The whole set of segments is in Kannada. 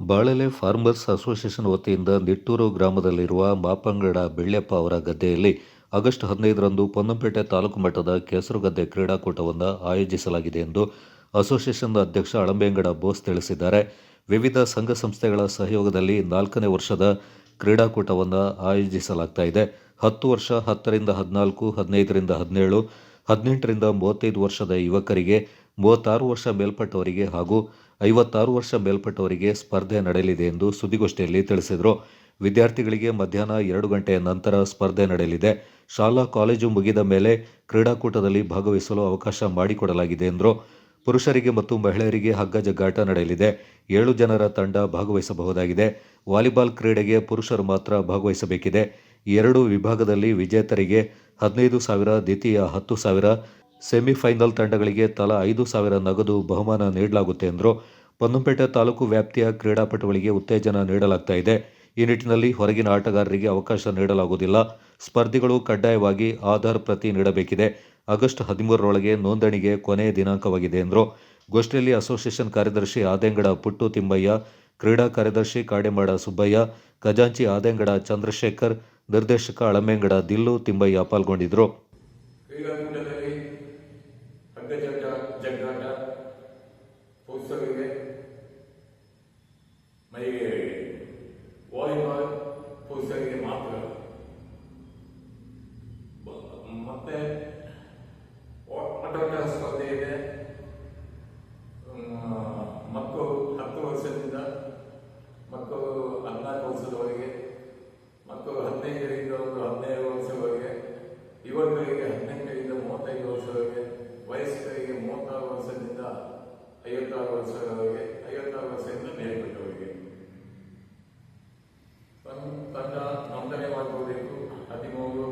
ಬಾಳೆಲೆ ಫಾರ್ಮರ್ಸ್ ಅಸೋಸಿಯೇಷನ್ ವತಿಯಿಂದ ನಿಟ್ಟೂರು ಗ್ರಾಮದಲ್ಲಿರುವ ಮಾಪಂಗಡ ಬೆಳ್ಯಪ್ಪ ಅವರ ಗದ್ದೆಯಲ್ಲಿ ಆಗಸ್ಟ್ ಹದಿನೈದರಂದು ಪೊನ್ನಂಪೇಟೆ ತಾಲೂಕು ಮಟ್ಟದ ಕೆಸರುಗದ್ದೆ ಕ್ರೀಡಾಕೂಟವನ್ನು ಆಯೋಜಿಸಲಾಗಿದೆ ಎಂದು ಅಸೋಸಿಯೇಷನ್ ಅಧ್ಯಕ್ಷ ಅಳಂಬೇಂಗಡ ಬೋಸ್ ತಿಳಿಸಿದ್ದಾರೆ. ವಿವಿಧ ಸಂಘ ಸಂಸ್ಥೆಗಳ ಸಹಯೋಗದಲ್ಲಿ ನಾಲ್ಕನೇ ವರ್ಷದ ಕ್ರೀಡಾಕೂಟವನ್ನು ಆಯೋಜಿಸಲಾಗ್ತಾ ಇದೆ. ಹತ್ತು ವರ್ಷ, ಹತ್ತರಿಂದ ಹದಿನಾಲ್ಕು, ಹದಿನೈದರಿಂದ ಹದಿನೇಳು, ಹದಿನೆಂಟರಿಂದ ಮೂವತ್ತೈದು ವರ್ಷದ ಯುವಕರಿಗೆ ಮೂವತ್ತಾರು ವರ್ಷ ಮೇಲ್ಪಟ್ಟವರಿಗೆ ಹಾಗೂ ಐವತ್ತಾರು ವರ್ಷ ಮೇಲ್ಪಟ್ಟವರಿಗೆ ಸ್ಪರ್ಧೆ ನಡೆಯಲಿದೆ ಎಂದು ಸುದ್ದಿಗೋಷ್ಠಿಯಲ್ಲಿ ತಿಳಿಸಿದರು. ವಿದ್ಯಾರ್ಥಿಗಳಿಗೆ ಮಧ್ಯಾಹ್ನ ಎರಡು ಗಂಟೆಯ ನಂತರ ಸ್ಪರ್ಧೆ ನಡೆಯಲಿದೆ. ಶಾಲಾ ಕಾಲೇಜು ಮುಗಿದ ಮೇಲೆ ಕ್ರೀಡಾಕೂಟದಲ್ಲಿ ಭಾಗವಹಿಸಲು ಅವಕಾಶ ಮಾಡಿಕೊಡಲಾಗಿದೆ ಎಂದರು. ಪುರುಷರಿಗೆ ಮತ್ತು ಮಹಿಳೆಯರಿಗೆ ಹಗ್ಗ ಜಗ್ಗಾಟ ನಡೆಯಲಿದೆ. ಏಳು ಜನರ ತಂಡ ಭಾಗವಹಿಸಬಹುದಾಗಿದೆ. ವಾಲಿಬಾಲ್ ಕ್ರೀಡೆಗೆ ಪುರುಷರು ಮಾತ್ರ ಭಾಗವಹಿಸಬೇಕಿದೆ. ಎರಡು ವಿಭಾಗದಲ್ಲಿ ವಿಜೇತರಿಗೆ ಹದಿನೈದು ಸಾವಿರ, ದ್ವಿತೀಯ ಹತ್ತು ಸಾವಿರ, ಸೆಮಿಫೈನಲ್ ತಂಡಗಳಿಗೆ ತಲಾ ಐದು ಸಾವಿರ ನಗದು ಬಹುಮಾನ ನೀಡಲಾಗುತ್ತೆ ಎಂದರು. ಪೊನ್ನಂಪೇಟೆ ತಾಲೂಕು ವ್ಯಾಪ್ತಿಯ ಕ್ರೀಡಾಪಟುಗಳಿಗೆ ಉತ್ತೇಜನ ನೀಡಲಾಗ್ತಾ ಇದೆ. ಈ ನಿಟ್ಟಿನಲ್ಲಿ ಹೊರಗಿನ ಆಟಗಾರರಿಗೆ ಅವಕಾಶ ನೀಡಲಾಗುವುದಿಲ್ಲ. ಸ್ಪರ್ಧಿಗಳು ಕಡ್ಡಾಯವಾಗಿ ಆಧಾರ್ ಪ್ರತಿ ನೀಡಬೇಕಿದೆ. ಆಗಸ್ಟ್ ಹದಿಮೂರರೊಳಗೆ ನೋಂದಣಿಗೆ ಕೊನೆಯ ದಿನಾಂಕವಾಗಿದೆ ಎಂದರು. ಗೋಷ್ಠಿಯಲ್ಲಿ ಅಸೋಸಿಯೇಷನ್ ಕಾರ್ಯದರ್ಶಿ ಆದೆಂಗಡ ಪುಟ್ಟು ತಿಮ್ಮಯ್ಯ ಕ್ರೀಡಾ ಕಾರ್ಯದರ್ಶಿ ಕಾಡೆಮಾಡ ಸುಬ್ಬಯ್ಯ, ಖಜಾಂಚಿ ಆದೆಂಗಡ ಚಂದ್ರಶೇಖರ್, ನಿರ್ದೇಶಕ ಅಳಮೆಂಗಡ ದಿಲ್ಲು ತಿಮ್ಮಯ್ಯ ಪಾಲ್ಗೊಂಡಿದ್ದರು. ಕ್ರೀಡಾಕೂಟದಲ್ಲಿ ಹಗ್ಗ ಜಗ್ಗ ಜಗ್ಗಾಟ ಮಹಿಳೆಯರಿಗೆ ವಾಲಿಬಾಲ್ ಪುರುಷರಿಗೆ ಮಾತ್ರ ಮತ್ತೆ ಆಟೋಟ ಸ್ಪರ್ಧೆ ಇದೆ. ಮಕ್ಕಳು ಹತ್ತು ವರ್ಷದಿಂದ, ಮಕ್ಕಳು ಹದಿನಾಲ್ಕು ವರ್ಷದವರೆಗೆ, ಮಕ್ಕಳು ಹದಿನೈದರಿಂದ ಒಂದು ಹದಿನೈದು ವರ್ಷದವರೆಗೆ, ಯುವಕರಿಗೆ ಹದಿನೆಂಟರಿಂದ ಮೂವತ್ತೈದು ವರ್ಷದವರೆಗೆ, ವಯಸ್ಕರಿಗೆ ಮೂವತ್ತಾರು ವರ್ಷದಿಂದ ಐವತ್ತಾರು ವರ್ಷದವರೆಗೆ, ಐವತ್ತಾರು ವರ್ಷದಿಂದ ತನ್- ತಂಡ ನೋಂದಣಿ ಮಾಡ್ಕೋಬೇಕು ಹದಿಮೂರು,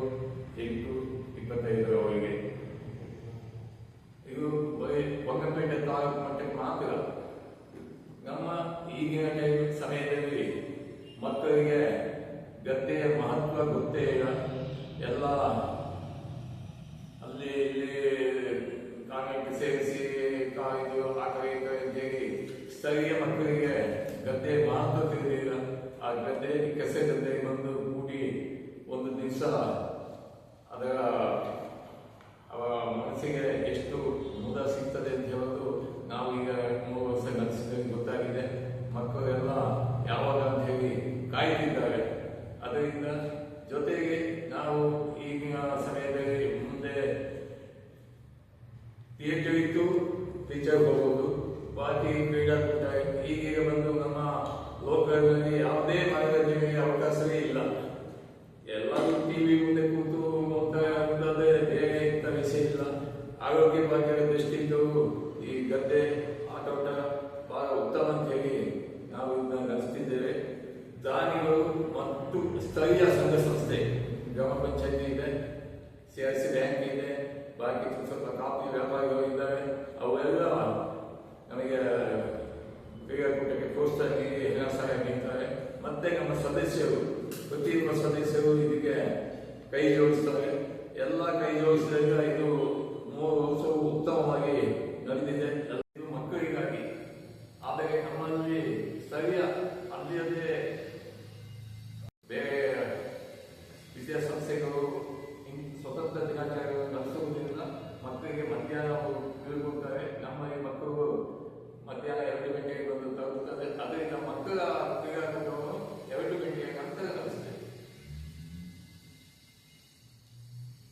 ಎಂಟು ಇಪ್ಪತ್ತೈದರವರೆಗೆ ಇದು ಬರೀ ಬಂಗಪೇಟೆ ತಾಲೂಕು ಮಟ್ಟಕ್ಕೆ ಮಾತ್ರ ನಮ್ಮ ಈಗಿನ ಟೈಮ್ ಸಮಯದಲ್ಲಿ ಮಕ್ಕಳಿಗೆ ಗದ್ದೆಯ ಮಹತ್ವ ಗೊತ್ತೇ ಇಲ್ಲ. ಎಲ್ಲ ಅಲ್ಲಿ ಇಲ್ಲಿ ಕಾಂಗ್ರೆಸ್ ಸೇರಿಸಿ ಕಾಲೇಜು ಆ ಕಡೆ ಅಂತೇಳಿ ಸ್ಥಳೀಯ ಮಕ್ಕಳಿಗೆ ಗದ್ದೆ ಮಹತ್ವ ತಿಳಿದಿಲ್ಲ. ಆ ಗದ್ದೆ ಕೆಸೆ ಗದ್ದೆ ಬಂದು ಕೂಡಿ ಒಂದು ದಿವಸ ಅದರ ಮನಸ್ಸಿಗೆ ಎಷ್ಟು ಮುದ ಸಿಗ್ತದೆ ಅಂತ ಹೇಳೋದು ನಾವು ಈಗ ಮೂರು ವರ್ಷ ನಡೆಸಿದ್ರೆ ಗೊತ್ತಾಗಿದೆ. ಮಕ್ಕಳೆಲ್ಲ ಯಾವಾಗ ಅಂತ ಹೇಳಿ ಕಾಯ್ತಿದ್ದಾರೆ. ಅದರಿಂದ ಜೊತೆಗೆ ನಾವು ಈಗಿನ ಸಮಯದಲ್ಲಿ ಮುಂದೆ ಥಿಯೇಟರ್ ಇತ್ತು ಟೀಚರ್ ಹೋಗೋದು. ಬಾಕಿ ಕ್ರೀಡಾಕೂಟ ಈಗೀಗ ಬಂದು ನಮ್ಮ ಲೋಕದಲ್ಲಿ ಯಾವುದೇ ಮನರಂಜನೆಗೆ ಅವಕಾಶವೇ ಇಲ್ಲ. ಎಲ್ಲರೂ ಟಿವಿ ಮುಂದೆ ಕೂತು ಹೋಗ್ತಾ ಬೇರೆ ಇಂಥ ಇಲ್ಲ. ಆರೋಗ್ಯ ಭಾಗ್ಯದ ದೃಷ್ಟಿಯಿಂದ ಈ ಗದ್ದೆ, ಆಟೋಟ ಬಹಳ ಉತ್ತಮ ಅಂತ ಹೇಳಿ ನಾವು ಇದನ್ನ ನಡೆಸ್ತಿದ್ದೇವೆ. ದಾನಿಗಳು ಮತ್ತು ಸ್ಥಳೀಯ ಸಂಘ ಸಂಸ್ಥೆ, ಗ್ರಾಮ ಪಂಚಾಯತಿ ಇದೆ, ಸಿ ಆರ್ ಸಿ ಬ್ಯಾಂಕ್ ಇದೆ, ಬಾಕಿ ಸ್ವಲ್ಪ ಕಾಫಿ ವ್ಯಾಪಾರಿಗಳು ಕ್ರೀಡಾಕೂಟಕ್ಕೆ ಪ್ರೋತ್ಸಾಹ ನೀಡಿ ಎಲ್ಲ ಸಹಾಯ ನೀಡ್ತಾರೆ ಮತ್ತೆ ನಮ್ಮ ಸದಸ್ಯರು ಪ್ರತಿಯೊಬ್ಬ ಸದಸ್ಯರು ಇದಕ್ಕೆ ಕೈ ಜೋಡಿಸ್ತಾರೆ. ಎಲ್ಲ ಕೈ ಜೋಡಿಸಿದಾಗ ಇದು ಮೂರು ವರ್ಷ ಉತ್ತಮವಾಗಿ ನಡೆದಿದೆ. ಮಕ್ಕಳಿಗಾಗಿ. ಆದರೆ ನಮ್ಮಲ್ಲಿ ಸ್ಥಳೀಯ ಅಲ್ಲಿಯದೇ